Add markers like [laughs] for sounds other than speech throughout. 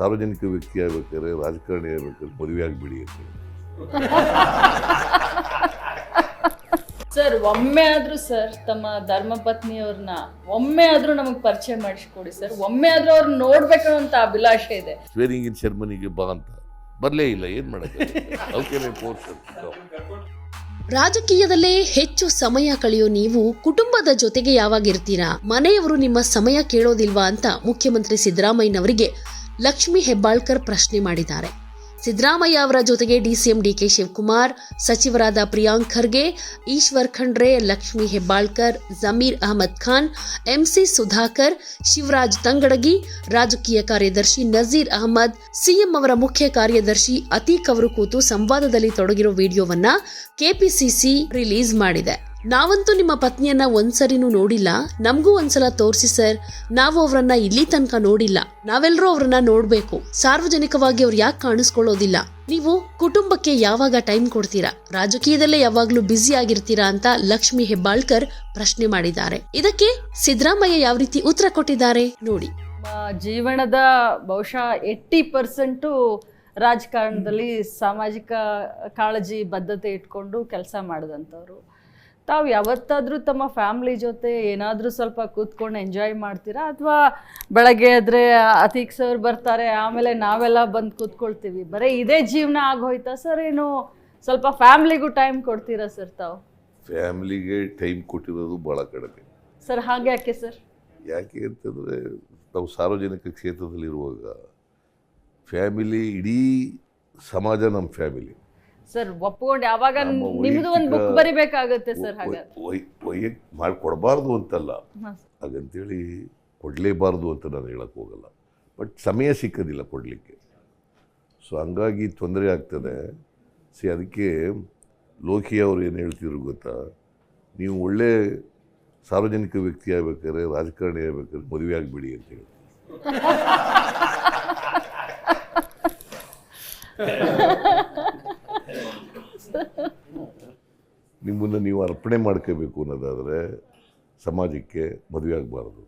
ಸಾರ್ವಜನಿಕ ವ್ಯಕ್ತಿ ಆಗ್ಬೇಕಾದ್ರೆ ರಾಜಕಾರಣಿ ಆಗ್ಬೇಕಾದ್ರೆ ಮದುವೆ ಆಗಿಬಿಡಿ ಅಂತ ಸರ್ ಒಮ್ಮೆ ಆದರೂ ಸರ್ ತಮ್ಮ ಧರ್ಮಪತ್ನಿಯವ್ರನ್ನ ಒಮ್ಮೆ ಆದರೂ ನಮಗೆ ಪರಿಚಯ ಮಾಡಿಸ್ಕೊಡಿ ಸರ್. ಒಮ್ಮೆ ಆದರೂ ಅವ್ರನ್ನ ನೋಡ್ಬೇಕು ಅಂತ ಅಭಿಲಾಷೆ ಇದೆ. ಸ್ವೇರಿಂಗ್ ಇನ್ ಶರ್ಮನಿಗೆ ಬಾ ಅಂತ. ಬರಲೇ ಇಲ್ಲ ಏನು ಮಾಡೋಕ್ಕೆ ರಾಜಕೀಯದಲ್ಲೇ ಹೆಚ್ಚು ಸಮಯ ಕಳೆಯೋ ನೀವು ಕುಟುಂಬದ ಜೊತೆಗೆ ಯಾವಾಗಿರ್ತೀರಾ? ಮನೆಯವರು ನಿಮ್ಮ ಸಮಯ ಕೇಳೋದಿಲ್ವಾ ಅಂತ ಮುಖ್ಯಮಂತ್ರಿ ಸಿದ್ದರಾಮಯ್ಯನವರಿಗೆ ಲಕ್ಷ್ಮಿ ಹೆಬ್ಬಾಳ್ಕರ್ ಪ್ರಶ್ನೆ ಮಾಡಿದ್ದಾರೆ. ಸಿದ್ದರಾಮಯ್ಯ ಅವರ ಜೊತೆಗೆ ಡಿಸಿಎಂ ಡಿಕೆ ಶಿವಕುಮಾರ್, ಸಚಿವರಾದ ಪ್ರಿಯಾಂಕ್ ಖರ್ಗೆ, ಈಶ್ವರ್ ಖಂಡ್ರೆ, ಲಕ್ಷ್ಮಿ ಹೆಬ್ಬಾಳ್ಕರ್, ಜಮೀರ್ ಅಹಮದ್ ಖಾನ್, ಎಂಸಿ ಸುಧಾಕರ್, ಶಿವರಾಜ್ ತಂಗಡಗಿ, ರಾಜಕೀಯ ಕಾರ್ಯದರ್ಶಿ ನಜೀರ್ ಅಹಮದ್, ಸಿಎಂ ಅವರ ಮುಖ್ಯ ಕಾರ್ಯದರ್ಶಿ ಅತೀಕ್ ಅವರು ಕೂತು ಸಂವಾದದಲ್ಲಿ ತೊಡಗಿರೋ ವಿಡಿಯೋವನ್ನ ಕೆಪಿಸಿಸಿ ರಿಲೀಸ್ ಮಾಡಿದೆ. ನಾವಂತೂ ನಿಮ್ಮ ಪತ್ನಿಯನ್ನ ಒಂದ್ಸರಿನೂ ನೋಡಿಲ್ಲ. ನಮಗೂ ಒಂದ್ಸಲ ತೋರಿಸಿ ಸರ್, ನಾವು ಅವರನ್ನ ಇಲ್ಲಿ ತನಕ ನೋಡಿಲ್ಲ. ನಾವೆಲ್ಲರೂ ಅವರನ್ನ ನೋಡ್ಬೇಕು. ಸಾರ್ವಜನಿಕವಾಗಿ ಅವ್ರು ಯಾಕೆ ಕಾಣಿಸ್ಕೊಳ್ಳೋದಿಲ್ಲ? ನೀವು ಕುಟುಂಬಕ್ಕೆ ಯಾವಾಗ ಟೈಮ್ ಕೊಡ್ತೀರಾ? ರಾಜಕೀಯದಲ್ಲೇ ಯಾವಾಗ್ಲೂ ಬ್ಯುಸಿ ಆಗಿರ್ತೀರಾ ಅಂತ ಲಕ್ಷ್ಮಿ ಹೆಬ್ಬಾಳ್ಕರ್ ಪ್ರಶ್ನೆ ಮಾಡಿದ್ದಾರೆ. ಇದಕ್ಕೆ ಸಿದ್ದರಾಮಯ್ಯ ಯಾವ ರೀತಿ ಉತ್ತರ ಕೊಟ್ಟಿದ್ದಾರೆ? ನೋಡಿ. ಜೀವನದ ಬಹುಶಃ ಏಟಿ ಪರ್ಸೆಂಟು ರಾಜಕಾರಣದಲ್ಲಿ ಸಾಮಾಜಿಕ ಕಾಳಜಿ, ಬದ್ಧತೆ ಇಟ್ಕೊಂಡು ಕೆಲಸ ಮಾಡಿದಂಥವ್ರು. ತಾವು ಯಾವತ್ತಾದರೂ ತಮ್ಮ ಫ್ಯಾಮ್ಲಿ ಜೊತೆ ಏನಾದರೂ ಸ್ವಲ್ಪ ಕೂತ್ಕೊಂಡು ಎಂಜಾಯ್ ಮಾಡ್ತೀರಾ? ಅಥವಾ ಬೆಳಗ್ಗೆ ಆದ್ರೆ ಅತೀಕ್ ಸರ್ ಬರ್ತಾರೆ ಆಮೇಲೆ ನಾವೆಲ್ಲ ಬಂದು ಕೂತ್ಕೊಳ್ತೀವಿ. ಬರೀ ಇದೇ ಜೀವನ ಆಗೋಯ್ತಾ ಸರ್ ಏನು? ಸ್ವಲ್ಪ ಫ್ಯಾಮ್ಲಿಗೂ ಟೈಮ್ ಕೊಡ್ತೀರಾ ಸರ್ ತಾವು? ಫ್ಯಾಮ್ಲಿಗೆ ಟೈಮ್ ಕೊಟ್ಟಿರೋದು ಭಾಳ ಕಡಿಮೆ. ಸರ್ ಹಾಗೆ ಯಾಕೆ ಸರ್? ಯಾಕೆ ಅಂತಂದರೆ ನಾವು ಸಾರ್ವಜನಿಕ ಕ್ಷೇತ್ರದಲ್ಲಿರುವಾಗ ಫ್ಯಾಮಿಲಿ ಇಡೀ ಸಮಾಜ ನಮ್ಮ ಫ್ಯಾಮಿಲಿ. ಸರ್ ಒಪ್ಕೊಂಡು. ಯಾವಾಗ ನಿಮ್ದು ಒಂದು ಬುಕ್ ಬರಿಬೇಕಾಗುತ್ತೆ ಸರ್ ಹಾಗಾದ್ರೆ. ಮಾಡಿ ಕೊಡಬಾರ್ದು ಅಂತಲ್ಲ. ಹಾಗಂತೇಳಿ ಕೊಡಲೇಬಾರ್ದು ಅಂತ ನಾನು ಹೇಳಕ್ಕೆ ಹೋಗಲ್ಲ. ಬಟ್ ಸಮಯ ಸಿಕ್ಕೋದಿಲ್ಲ ಕೊಡಲಿಕ್ಕೆ. ಸೊ ಹಂಗಾಗಿ ತೊಂದರೆ ಆಗ್ತದೆ. ಸಿ ಅದಕ್ಕೆ ಲೋಕಿ ಅವರು ಏನು ಹೇಳ್ತಿದ್ರು ಗೊತ್ತಾ? ನೀವು ಒಳ್ಳೆ ಸಾರ್ವಜನಿಕ ವ್ಯಕ್ತಿ ಆಗ್ಬೇಕಾದ್ರೆ ರಾಜಕಾರಣಿ ಆಗ್ಬೇಕಾದ್ರೆ ಮದುವೆ ಆಗಿಬಿಡಿ ಅಂತ ಹೇಳಿ [laughs] ನಿಮ್ಮನ್ನು ನೀವು ಅರ್ಪಣೆ ಮಾಡ್ಕೋಬೇಕು ಅನ್ನೋದಾದರೆ ಸಮಾಜಕ್ಕೆ ಮದುವೆ ಆಗಬಾರ್ದು.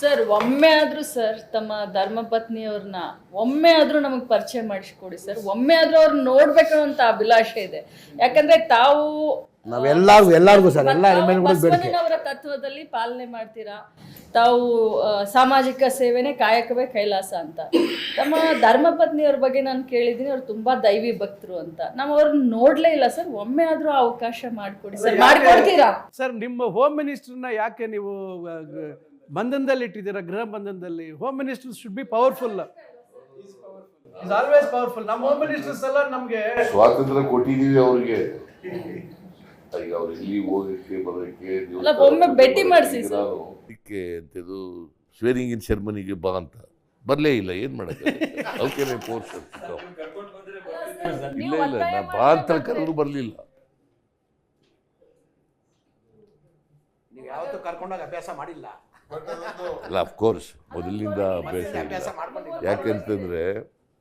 ಸರ್, ಒಮ್ಮೆ ಆದರೂ ಸರ್, ತಮ್ಮ ಧರ್ಮಪತ್ನಿಯವ್ರನ್ನ ಒಮ್ಮೆ ಆದರೂ ನಮಗೆ ಪರಿಚಯ ಮಾಡಿಸ್ಕೊಡಿ ಸರ್. ಒಮ್ಮೆ ಆದರೂ ಅವ್ರನ್ನ ನೋಡಬೇಕು ಅಂತ ಅಭಿಲಾಷೆ ಇದೆ. ಯಾಕಂದರೆ ತಾವು ನಾವೆಲ್ಲರಿಗೂ ಎಲ್ಲರಿಗೂ ಸರ್ ಎಲ್ಲ ಹೆಣ್ಮಕ್ಳು ಬೇಡಿಕೆ. ಬಸವಣ್ಣನವರ ತತ್ವದಲ್ಲಿ ಪಾಲನೆ ಮಾಡ್ತೀರಾ? ತಾವು ಆ, ಸಾಮಾಜಿಕ ಸೇವೆನೇ ಕಾಯಕವೇ ಕೈಲಾಸ ಅಂತ. ತಮ್ಮ ಧರ್ಮಪತ್ನಿಯವ್ರ ಬಗ್ಗೆ ನಾನು ಕೇಳಿದ್ದೀನಿ ಅವ್ರು ತುಂಬಾ ದೈವಿ ಭಕ್ತರು ಅಂತ. ನಾವು ಅವ್ರನ್ನ ನೋಡ್ಲೇ ಇಲ್ಲ ಸರ್ ಒಮ್ಮೆ ಆದ್ರೂ ಅವಕಾಶ ಮಾಡ್ಕೊಡಿ ಸರ್. ಮಾಡ್ಕೊಡ್ತೀರಾ? ಸರ್ ನಿಮ್ಮ ಹೋಮ್ ಮಿನಿಸ್ಟರ್ನ ಯಾಕೆ ನೀವು ಆ, ಗ- ಬಂಧನದಲ್ಲಿ ಇಟ್ಟಿದ್ದೀರಾ ಗೃಹ ಬಂಧನದಲ್ಲಿ? Home minister should be powerful is always powerful ನಮ್ಮ ಹೋಮ್ ಮಿನಿಸ್ಟರ್ಸ್ ಎಲ್ಲ ನಮಗೆ ಸ್ವಾತಂತ್ರ್ಯ ಕೊಟ್ಟಿದ್ದೀವಿ ಅವ್ರಿಗೆ. ಈಗ ಅವ್ರು ಇಲ್ಲಿ ಹೋಗಕ್ಕೆ ಬರೋಕ್ಕೆ ಅಲ್ಲ, ಒಮ್ಮೆ ಭೇಟಿ ಮಾಡ್ಸಿ ಸರ್. ಅದಕ್ಕೆ ಅಂತಿದ್ದು ಸ್ವೇರಿಂಗ್ ಇನ್ ಶರ್ಮನಿಗೆ ಬಾ ಅಂತ. ಬರಲೇ ಇಲ್ಲ ಏನು ಮಾಡೋಕ್ಕೆ? ಅವಕ್ಕೆ ಫೋರ್ಸ್ ಇಲ್ಲ ನೀವು ಇಲ್ಲ ಒತ್ತಾಯ ನಾ ಬಾ ಅಂತ ಬರಲಿಲ್ಲ. ನೀವು ಯಾವತ್ತೂ ಕರ್ಕೊಂಡೋಗಿ ಅಭ್ಯಾಸ ಮಾಡಿಲ್ಲ. ಅಲ್ಲ ಅಫ್ಕೋರ್ಸ್ ಮೊದಲಿನಿಂದ ಅಭ್ಯಾಸ ಅಭ್ಯಾಸ ಇಲ್ಲ. ಮಾಡ್ಕೊಂಡಿಲ್ಲ ಯಾಕೆಂತಂದ್ರೆ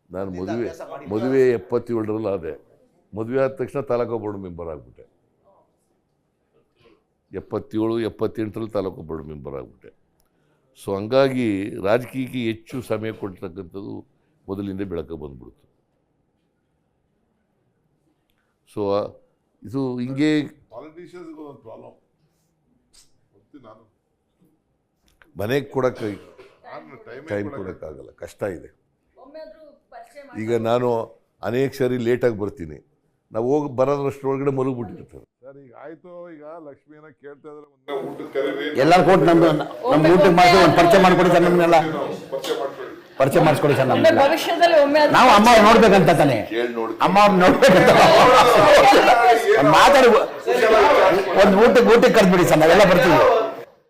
ನಾನು ಮದುವೆ ಅಭ್ಯಾಸ. ಮದುವೆ ಎಪ್ಪತ್ತೇಳರಲ್ಲಿ ಆದೆ ಮದುವೆ ಆದ ತಕ್ಷಣ ತಾಲೂಕು ಬೋರ್ಡ್ ಮೆಂಬರ್ ಆಗ್ಬಿಟ್ಟೆ. ಎಪ್ಪತ್ತೇಳು ಎಪ್ಪತ್ತೆಂಟರಲ್ಲಿ ತಾಲೂಕು ಬೋರ್ಡ್ ಮೆಂಬರ್ ಆಗಿಬಿಟ್ಟೆ. ಸೊ ಹಂಗಾಗಿ ರಾಜಕೀಯಕ್ಕೆ ಹೆಚ್ಚು ಸಮಯ ಕೊಡ್ತಕ್ಕಂಥದ್ದು ಮೊದಲಿಂದ ಬೆಳಕ ಬಂದ್ಬಿಡ್ತು. ಸೊ ಇದು ಹಿಂಗೆ ಪಾಲಿಟಿಷಿಯನ್ಸ್ಗೆ ಒಂದು ಪ್ರಾಬ್ಲಮ್ ಗೊತ್ತಿ ನಾನು. ಮನೆಗೆ ಕೊಡೋಕ್ಕೆ ಟೈಮ್ ಕೊಡೋಕ್ಕಾಗಲ್ಲ ಕಷ್ಟ ಇದೆ. ಈಗ ನಾನು ಅನೇಕ ಸರಿ ಲೇಟಾಗಿ ಬರ್ತೀನಿ. ನಾವು ಹೋಗಿ ಬರೋದ್ರಷ್ಟರೊಳಗಡೆ ಮಲಗಿಬಿಟ್ಟಿರ್ತಾರೆ. ಸರ್ ಈಗ ಆಯ್ತು ಈಗ ಲಕ್ಷ್ಮಿಯನ್ನ ಕೇಳ್ತಾ ಇದ್ರೆ ಕರೀರಿ ಎಲ್ಲರೂ ಕೊಟ್ಟು ನಮ್ದು ನಮ್ಮ ಊಟಕ್ಕೆ ಮಾಡಿ ಒಂದು ಪರಿಚಯ ಮಾಡ್ಕೊಡಿ ಸರ್ ನಮ್ಮನ್ನೆಲ್ಲ ಪರಿಚಯ ಮಾಡ್ಕೊಳ್ಳಿ ಪರಿಚಯ ಮಾಡಿಸ್ಕೊಡಿ ಸರ್ ಒಮ್ಮೆ ನಮ್ಮನ್ನೆಲ್ಲ ಭವಿಷ್ಯದಲ್ಲಿ ಒಮ್ಮೆ ನಾವು ಅಮ್ಮ ಅವ್ರು ನೋಡ್ಬೇಕಂತ ತಾನೆ. ಕೇಳಿ ನೋಡಿ ಅಮ್ಮ ಅವ್ರು ನೋಡ್ಬೇಕಂತ. [laughs] ಮಾತಾಡಿ ಒಂದು ಊಟಕ್ಕೆ ಊಟಕ್ಕೆ ಕರೆದ್ಬಿಡಿ ಸರ್ ನಾವೆಲ್ಲ ಬರ್ತೀವಿ.